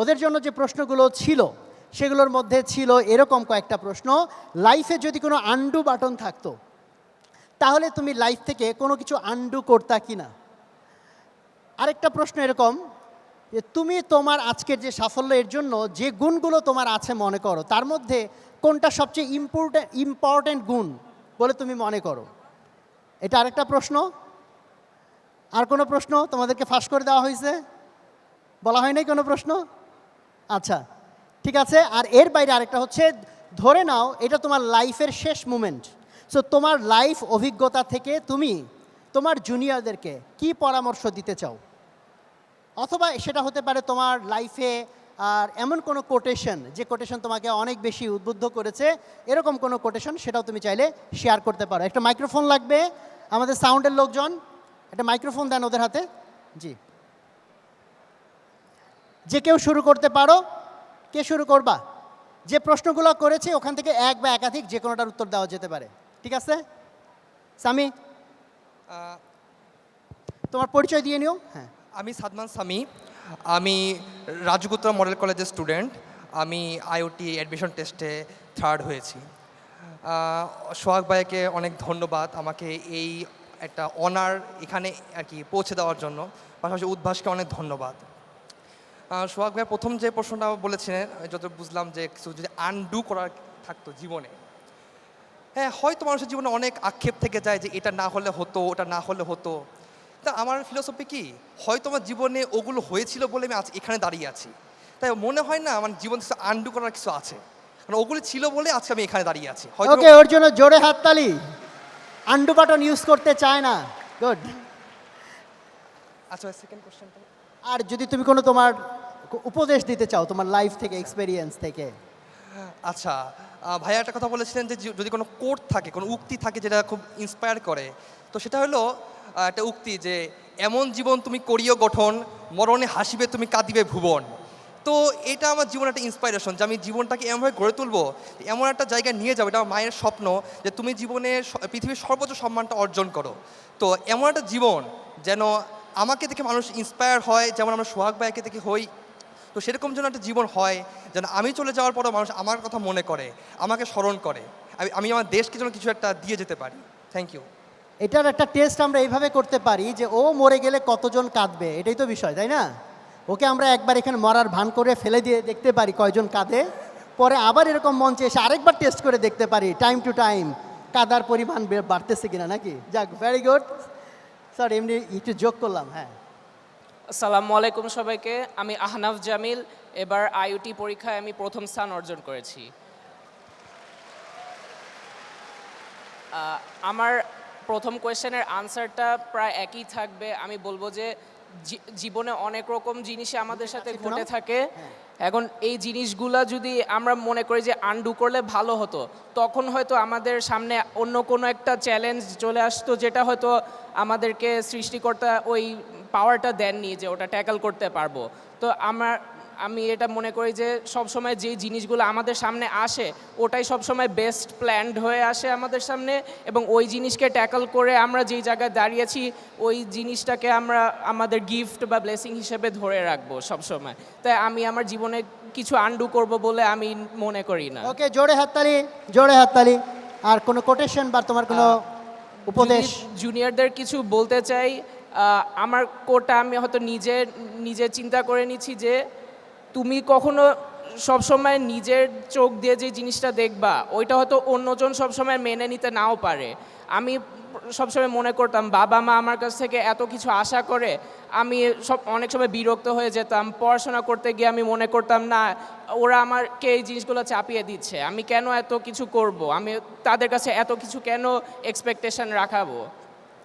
ওদের জন্য যে প্রশ্নগুলো ছিল, সেগুলোর মধ্যে ছিল এরকম কয়েকটা প্রশ্ন। লাইফে যদি কোনো আন্ডু বাটন থাকতো, তাহলে তুমি লাইফ থেকে কোনো কিছু আন্ডু করতা কি না? আরেকটা প্রশ্ন এরকম, যে তুমি তোমার আজকের যে সাফল্য, এর জন্য যে গুণগুলো তোমার আছে মনে করো, তার মধ্যে কোনটা সবচেয়ে ইম্পর্টেন্ট ইম্পর্টেন্ট গুণ বলে তুমি মনে করো? এটা আরেকটা প্রশ্ন। আর কোনো প্রশ্ন তোমাদেরকে ফাঁস করে দেওয়া হয়েছে? বলা হয় নাই কোনো প্রশ্ন? আচ্ছা ঠিক আছে? আর এর বাইরে আরেকটা হচ্ছে, ধরে নাও এটা তোমার লাইফের শেষ মুমেন্ট সো তোমার লাইফ অভিজ্ঞতা থেকে তুমি তোমার জুনিয়রদেরকে কি পরামর্শ দিতে চাও? অথবা সেটা হতে পারে তোমার লাইফে আর এমন কোনো কোটেশন যে কোটেশন তোমাকে অনেক বেশি উদ্বুদ্ধ করেছে, এরকম কোনো কোটেশন সেটাও তুমি চাইলে শেয়ার করতে পারো। একটা মাইক্রোফোন লাগবে, আমাদের সাউন্ডের লোকজন, একটা মাইক্রোফোন দেন ওদের হাতে। জি। যে কেউ শুরু করতে পারো কে শুরু করবা? যে প্রশ্নগুলো করেছে ওখান থেকে এক বা একাধিক যে কোনোটার উত্তর দেওয়া যেতে পারে। ঠিক আছে? সামি? তোমার পরিচয় দিয়ে নিও। হ্যাঁ। আমি সাদমান সামি। আমি রাজগুত্রা মডেল কলেজের স্টুডেন্ট। আমি আইওটি অ্যাডমিশন টেস্টে থার্ড হয়েছি। সোহাগ ভাইকে অনেক ধন্যবাদ আমাকে এই একটা অনার এখানে আর কি পৌঁছে দেওয়ার জন্য। পাশাপাশি উদ্ভাসকে অনেক ধন্যবাদ। সোহাগ ভাই প্রথম যে প্রশ্নটা বলেছিলেন যত বুঝলাম যে কিছু যদি আনডু করার থাকতো জীবনে। হ্যাঁ হয়তো মানুষের জীবনে অনেক আক্ষেপ থেকে যায় যে এটা না হলে হতো ওটা না হলে হতো। তা আমার ফিলোসফি কি? হয়তো আমার জীবনে ওগুলো হয়েছিল বলে আমি আজ এখানে দাঁড়িয়ে আছি। তাই মনে হয় না আমার জীবন কিছু আন্ডু করার কিছু আছে। কারণ ওগুলো ছিল বলে আজকে আমি এখানে দাঁড়িয়ে আছি। হয়তো ওকে ওর জন্য জোরে হাততালি। আন্ডু বাটন ইউজ করতে চায় না। গুড আচ্ছা সেকেন্ড কোশ্চেনটা আর যদি তুমি কোনো তোমার উপদেশ দিতে চাও, তোমার লাইফ থেকে এক্সপেরিয়েন্স থেকে। আচ্ছা ভাইয়া একটা কথা বলেছিলেন যে যদি কোনো কোট থাকে, কোনো উক্তি থাকে যেটা খুব ইন্সপায়ার করে, তো সেটা হলো একটা উক্তি যে, এমন জীবন তুমি করিও গঠন, মরণে হাসিবে তুমি কাঁদিবে ভুবন। তো এটা আমার জীবনে একটা ইন্সপাইরেশন যে আমি জীবনটাকে এমনভাবে গড়ে তুলবো এমন একটা জায়গায় নিয়ে যাব, এটা আমার মায়ের স্বপ্ন যে তুমি জীবনে পৃথিবীর সর্বোচ্চ সম্মানটা অর্জন করো। তো এমন একটা জীবন যেন আমাকে দেখে মানুষ ইন্সপায়ার হয়, যেমন আমরা সোহাগ ভাইকে দেখে হই। তো সেরকম যেন একটা জীবন হয়, যেন আমি চলে যাওয়ার পরও মানুষ আমার কথা মনে করে, আমাকে স্মরণ করে। আমি আমি আমার দেশকে যেন কিছু একটা দিয়ে যেতে পারি। থ্যাংক ইউ এটার একটা টেস্ট আমরা এইভাবে করতে পারি যে, ও মরে গেলে কতজন কাঁদবে? এটাই তো বিষয়, তাই না? ওকে আমরা একবার এখানে মরার ভান করে ফেলে দিয়ে দেখতে পারি কয়জন কাঁদে। পরে আবার এরকম মঞ্চে এসে আরেকবার টেস্ট করে দেখতে পারি টাইম টু টাইম কাদার পরিমাণ বাড়তেছে কিনা নাকি? যাক ভেরি গুড স্যার, এমনি একটু যোগ করলাম হ্যাঁ। আসসালামু আলাইকুম সবাইকে, আমি আহনাফ জামিল, এবার আইওটি পরীক্ষায় আমি প্রথম স্থান অর্জন করেছি। আমার প্রথম কোয়েশ্চেনের আনসারটা প্রায় একই থাকবে, আমি বলব যে জীবনে অনেক রকম জিনিস আমাদের সাথে ঘটে থাকে। এখন এই জিনিসগুলা যদি আমরা মনে করি যে আন্ডু করলে ভালো হতো তখন হয়তো আমাদের সামনে অন্য কোনো একটা চ্যালেঞ্জ চলে আসতো যেটা হয়তো আমাদেরকে সৃষ্টিকর্তা ওই পাওয়ারটা দেননি যে ওটা ট্যাকল করতে পারব। তো আমার আমি এটা মনে করি যে সবসময় যে জিনিসগুলো আমাদের সামনে আসে ওটাই সবসময় বেস্ট প্ল্যান্ড হয়ে আসে আমাদের সামনে এবং ওই জিনিসকে ট্যাকল করে আমরা যেই জায়গায় দাঁড়িয়েছি ওই জিনিসটাকে আমরা আমাদের গিফট বা ব্লেসিং হিসেবে ধরে রাখব সবসময়। তাই আমি আমার জীবনে কিছু আন্ডু করব বলে আমি মনে করি না। ওকে জোরে হাততালি জোরে হাততালি আর কোনো কোটেশন বা তোমার কোনো উপদেশ? জুনিয়রদের কিছু বলতে চাই আমার কোটা আমি হয়তো নিজে নিজে চিন্তা করে নিচ্ছি যে তুমি কখনো সবসময় নিজের চোখ দিয়ে যে জিনিসটা দেখবা, ওইটা হয়তো অন্যজন সবসময় মেনে নিতে নাও পারে। আমি সবসময় মনে করতাম, বাবা মা আমার কাছ থেকে এত কিছু আশা করে আমি সব, অনেক সময় বিরক্ত হয়ে যেতাম। পড়াশোনা করতে গিয়ে আমি মনে করতাম, না, ওরা আমাকে এই জিনিসগুলো চাপিয়ে দিচ্ছে। আমি কেন এত কিছু করব? আমি তাদের কাছে এত কিছু কেন এক্সপেকটেশন রাখাবো?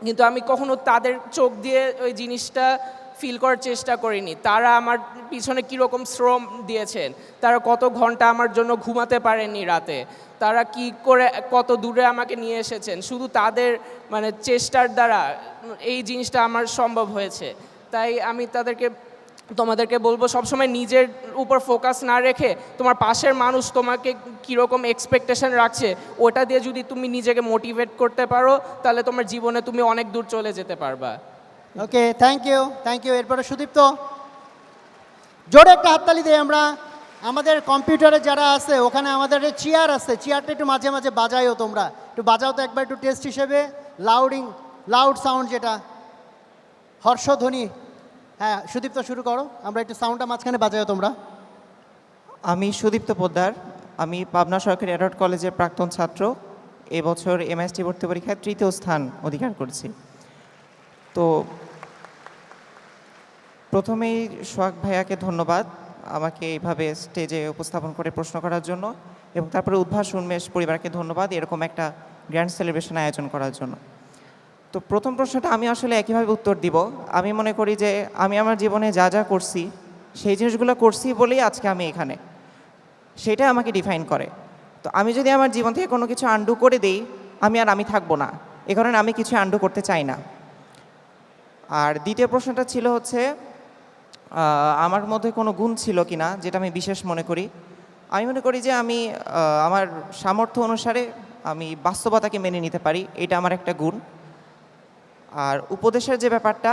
কিন্তু আমি কখনো তাদের চোখ দিয়ে ওই জিনিসটা ফিল করার চেষ্টা করিনি। তারা আমার পিছনে কীরকম শ্রম দিয়েছেন, তারা কত ঘণ্টা আমার জন্য ঘুমাতে পারেননি রাতে, তারা কি করে কত দূরে আমাকে নিয়ে এসেছেন, শুধু তাদের মানে চেষ্টার দ্বারা এই জিনিসটা আমার সম্ভব হয়েছে। তাই আমি তাদেরকে, তোমাদেরকে বলব সবসময় নিজের উপর ফোকাস না রেখে, তোমার পাশের মানুষ তোমাকে কীরকম এক্সপেকটেশন রাখছে, ওটা দিয়ে যদি তুমি নিজেকে মোটিভেট করতে পারো, তাহলে তোমার জীবনে তুমি অনেক দূর চলে যেতে পারবা। Okay thank you thank you এরপরে সুদীপ্ত। জোরে একটা হাততালি দেই আমরা। আমাদের কম্পিউটারে যারা আছে, ওখানে আমাদের চেয়ার আছে, চেয়ারটা একটু মাঝে মাঝে বাজাইও তোমরা। একটু বাজাও তো একবার, একটু টেস্ট হিসেবে। লাউডিং, লাউড সাউন্ড যেটা। হর্ষধ্বনি। হ্যাঁ সুদীপ্ত শুরু করো। আমরা একটু সাউন্ডটা মাঝখানে বাজাও তোমরা। আমি সুদীপ্ত পোদ্দার। আমি পাবনা সরকারি অ্যাডাল্ট কলেজের প্রাক্তন ছাত্র। এবছর এমএসটি ভর্তি পরীক্ষায় তৃতীয় স্থান অধিকার করেছি। তো প্রথমেই সোহাগ ভাইয়াকে ধন্যবাদ আমাকে এইভাবে স্টেজে উপস্থাপন করে প্রশ্ন করার জন্য এবং তারপরে উদ্ভাস উন্মেষ পরিবারকে ধন্যবাদ এরকম একটা গ্র্যান্ড সেলিব্রেশন আয়োজন করার জন্য। তো প্রথম প্রশ্নটা আমি আসলে একইভাবে উত্তর দিব। আমি মনে করি যে আমি আমার জীবনে যা যা করছি, সেই জিনিসগুলো করছি বলেই আজকে আমি এখানে। সেটা আমাকে ডিফাইন করে। তো আমি যদি আমার জীবন থেকে কোনো কিছু আন্ডু করে দেই, আমি আর আমি থাকব না। এ কারণে আমি কিছু আন্ডু করতে চাই না। আর দ্বিতীয় প্রশ্নটা ছিল হচ্ছে আমার মধ্যে কোনো গুণ ছিল কি না যেটা আমি বিশেষ মনে করি, আমি মনে করি যে আমি আমার সামর্থ্য অনুসারে আমি বাস্তবতাকে মেনে নিতে পারি, এটা আমার একটা গুণ। আর উপদেশের যে ব্যাপারটা,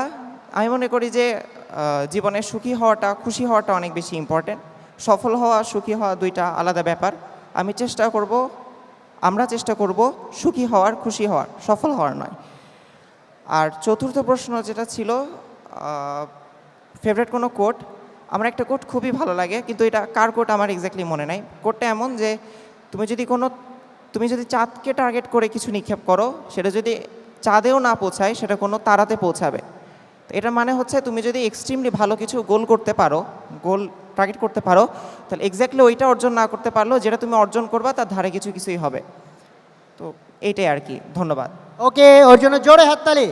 আমি মনে করি যে জীবনে সুখী হওয়াটা, খুশি হওয়াটা অনেক বেশি ইম্পর্ট্যান্ট সফল হওয়া, সুখী হওয়া দুইটা আলাদা ব্যাপার। আমি চেষ্টা করব, আমরা চেষ্টা করব সুখী হওয়ার, খুশি হওয়ার, সফল হওয়ার নয়। আর চতুর্থ প্রশ্ন যেটা ছিল ফেভারিট কোনো কোট আমার একটা কোট খুবই ভালো লাগে, কিন্তু এটা কার কোট আমার এক্স্যাক্টলি মনে নাই। কোটটা এমন যে, তুমি যদি কোনো, তুমি যদি চাঁদকে টার্গেট করে কিছু নিক্ষেপ করো, সেটা যদি চাঁদেও না পৌঁছায়, সেটা কোনো তারাতে পৌঁছাবে। তো এটার মানে হচ্ছে তুমি যদি এক্সট্রিমলি ভালো কিছু গোল করতে পারো গোল টার্গেট করতে পারো, তাহলে এক্স্যাক্টলি ওইটা অর্জন না করতে পারলেও যেটা তুমি অর্জন করবা, তার ধারে কিছু কিছুই হবে। তো এইটাই আর কি, ধন্যবাদ। ওকে ওর জন্য জোরে হাততালি।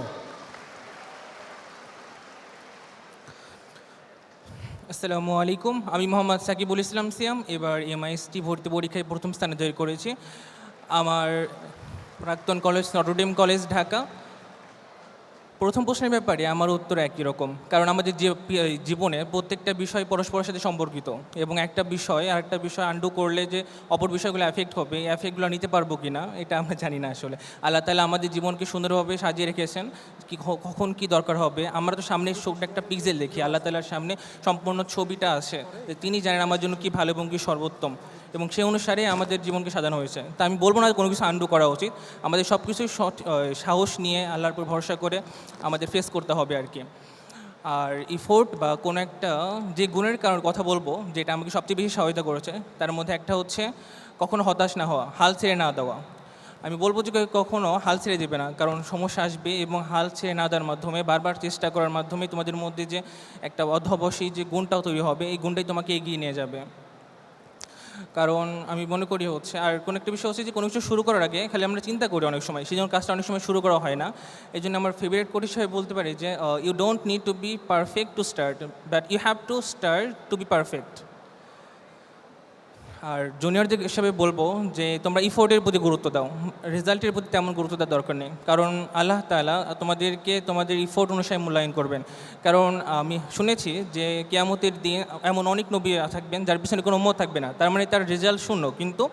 আসসালামু আলাইকুম। আমি মোহাম্মদ সাকিবুল ইসলাম সিয়াম। এবার এমআইএসটি ভর্তি পরীক্ষায় প্রথম স্থানে জয় করেছি। আমার প্রাক্তন কলেজ, নটরডেম কলেজ, ঢাকা। প্রথম প্রশ্নের ব্যাপারে আমার উত্তর একই রকম। কারণ আমাদের যে জীবনে প্রত্যেকটা বিষয় পরস্পরের সাথে সম্পর্কিত এবং একটা বিষয় আর একটা বিষয় আন্ডু করলে যে অপর বিষয়গুলো এফেক্ট হবে, এই এফেক্টগুলো নিতে পারব কি না এটা আমরা জানি না আসলে। আল্লাহ তালা আমাদের জীবনকে সুন্দরভাবে সাজিয়ে রেখেছেন, কি কখন কি দরকার হবে। আমরা তো সামনে একটা পিক্সেল দেখি, আল্লাহ তালার সামনে সম্পূর্ণ ছবিটা আছে তিনি জানেন আমার জন্য কি ভালো এবং কি সর্বোত্তম। এবং সেই অনুসারে আমাদের জীবনকে সাজানো হয়েছে। তা আমি বলব না কোনো কিছু আন্ডু করা উচিত। আমাদের সব কিছুই সাহস নিয়ে আল্লাহর উপর ভরসা করে আমাদের ফেস করতে হবে আর কি। আর ইফোর্ট বা কোনো একটা যে গুণের কারণ কথা বলব, যেটা আমাকে সবচেয়ে বেশি সহায়তা করেছে, তার মধ্যে একটা হচ্ছে কখনো হতাশ না হওয়া, হাল ছেড়ে না দেওয়া। আমি বলব যে কখনো হাল ছেড়ে দেবে না, কারণ সমস্যা আসবে এবং হাল ছেড়ে না দেওয়ার মাধ্যমে, বারবার চেষ্টা করার মাধ্যমে তোমাদের মধ্যে যে একটা অধ্যবসী যে গুণটাও তৈরি হবে, এই গুণটাই তোমাকে এগিয়ে নিয়ে যাবে। কারণ আমি মনে করি হচ্ছে, আর কোনো একটা বিষয় হচ্ছে যে কোনো কিছু শুরু করার আগে খালি আমরা চিন্তা করি অনেক সময় সেই জন্য কাজটা অনেক সময় শুরু করা হয় না। এই জন্য আমার ফেভারিট কোট হিসেবে বলতে পারি যে you don't need to be perfect to start but you have to start to be perfect আর জুনিয়রদের হিসাবে বলব যে, তোমরা ইফোর্টের প্রতি গুরুত্ব দাও। রেজাল্টের প্রতি তেমন গুরুত্ব দেওয়ার দরকার নেই। কারণ আল্লাহ তালা তোমাদেরকে তোমাদের ইফোর্ট অনুসারে মূল্যায়ন করবেন। কারণ আমি শুনেছি যে, কেয়ামতের দিন এমন অনেক নবী থাকবেন যার পিছনে কোনো মত থাকবে না। তার মানে তার রেজাল্ট শূন্য। কিন্তু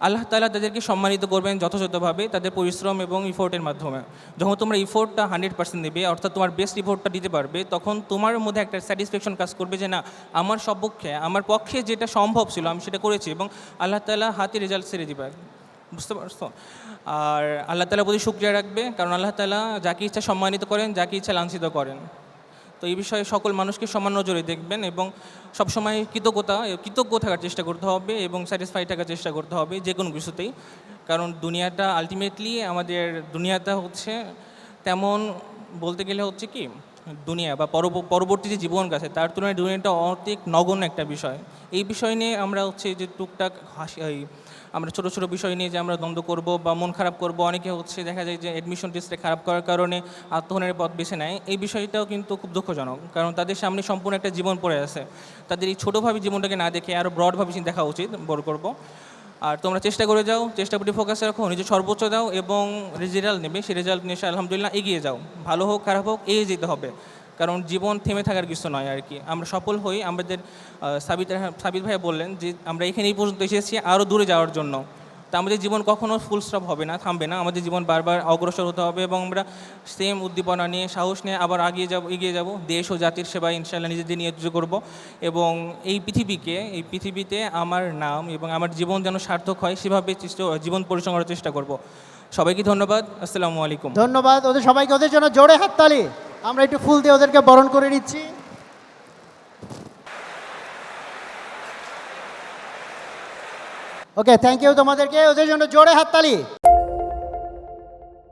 আল্লাহ তালা তাদেরকে সম্মানিত করবেন যথাযথভাবে তাদের পরিশ্রম এবং ইফোর্টের মাধ্যমে। যখন তোমরা ইফোর্টটা হান্ড্রেড পার্সেন্ট দেবে, অর্থাৎ তোমার বেস্ট ইফোর্টটা দিতে পারবে, তখন তোমার মধ্যে একটা স্যাটিসফ্যাকশন কাজ করবে যে, না, আমার সপক্ষে, আমার পক্ষে যেটা সম্ভব ছিল, আমি সেটা করেছি। এবং আল্লাহ তাআলা হাতে রেজাল্ট ছেড়ে দিবে। বুঝতে পারছ? আর আল্লাহ তালা প্রতি শুক্রিয়া রাখবে, কারণ আল্লাহ তালা যাকে ইচ্ছা সম্মানিত করেন, যাকে ইচ্ছা লাঞ্ছিত করেন। তো এই বিষয়ে সকল মানুষকে সমান নজরে দেখবেন এবং সবসময় কৃতজ্ঞতা, কৃতজ্ঞ থাকার চেষ্টা করতে হবে এবং স্যাটিসফাই থাকার চেষ্টা করতে হবে যে কোনো কিছুতেই। কারণ দুনিয়াটা আলটিমেটলি আমাদের দুনিয়াটা হচ্ছে তেমন বলতে গেলে হচ্ছে কি, দুনিয়া বা পরবর্তী যে জীবন আছে তার তুলনায় দুনিয়াটা অনেক নগণ্য একটা বিষয়। এই বিষয় নিয়ে আমরা হচ্ছে যে টুকটাক হাসি আমরা ছোটো ছোটো বিষয় নিয়ে যে আমরা দ্বন্দ্ব করব বা মন খারাপ করব, অনেকে হচ্ছে দেখা যায় যে অ্যাডমিশন টেস্টে খারাপ করার কারণে আত্মহনের পথ বেছে নেয়। এই বিষয়টাও কিন্তু খুব দুঃখজনক, কারণ তাদের সামনে সম্পূর্ণ একটা জীবন পড়ে আছে। তাদের এই ছোটোভাবে জীবনটাকে না দেখে আরও ব্রডভাবে চিন্তা দেখা উচিত, বড় করব। আর তোমরা চেষ্টা করে যাও, চেষ্টা প্রতি ফোকাস রাখো নিজের সর্বোচ্চ দাও এবং রেজাল্ট নেবে, সেই রেজাল্ট নিয়ে আলহামদুলিল্লাহ এগিয়ে যাও। ভালো হোক, খারাপ হোক, এগিয়ে যেতে হবে। কারণ জীবন থেমে থাকার কিছু নয় আর কি। আমরা সফল হই, আমাদের সাবিত সাবিত ভাইয়া বললেন যে আমরা এখানে এই পর্যন্ত এসেছি আরও দূরে যাওয়ার জন্য। তা আমাদের জীবন কখনো ফুল স্টপ হবে না, থামবে না। আমাদের জীবন বারবার অগ্রসর হতে হবে এবং আমরা সেম উদ্দীপনা নিয়ে, সাহস নিয়ে আবার এগিয়ে যাব এগিয়ে যাব। দেশ ও জাতির সেবায় ইনশাল্লাহ নিজেদের নিয়োজিত করব এবং এই পৃথিবীকে, এই পৃথিবীতে আমার নাম এবং আমার জীবন যেন সার্থক হয়, সেভাবে জীবন পরিচালনা করার চেষ্টা করব। সবাইকে ধন্যবাদ। আসসালামু আলাইকুম। ধন্যবাদ। ওদের সবাইকে ওদের জন্য জোরে হাততালি। আমরা একটু ফুল দিয়ে ওদেরকে বরণ করে নিচ্ছি। ওকে থ্যাংক ইউ তোমাদেরকে। ওদের জন্য জোরে হাততালি।